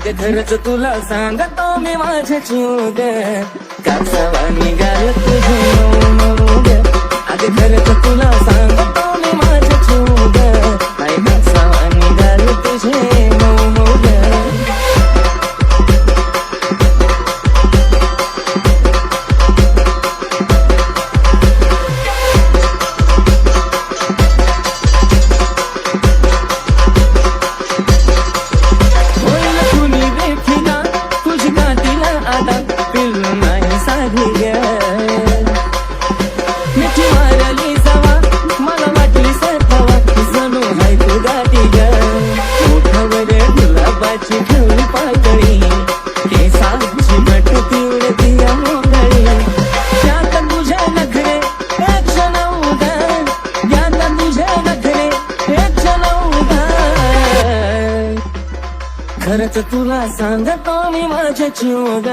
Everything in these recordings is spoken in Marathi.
अग घरच तुला सांगतो मी माझ्या जीव ग कासावा निघाल तुझे. पातळी केसांची मट पिवळती आंधळी त्यात तुझ्या नखरे एक क्षण उदार त्यात तुझ्या नखरे एक क्षण उदार खरंच तुला सांगतो मी माझ्या चिवग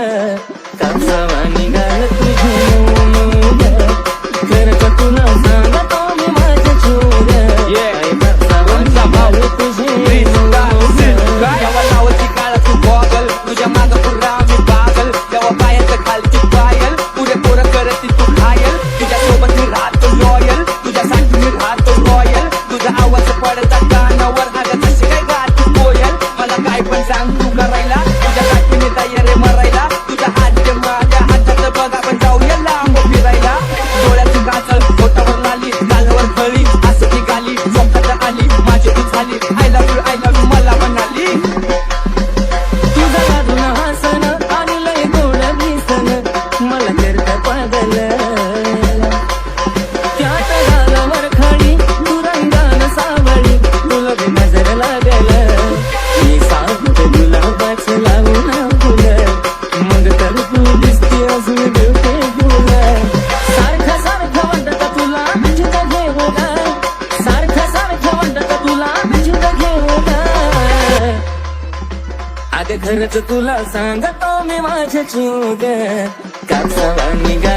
कापसावा निघाल तुझे I need माझ्या घरच तुला सांगतो मी माझ्या जीव का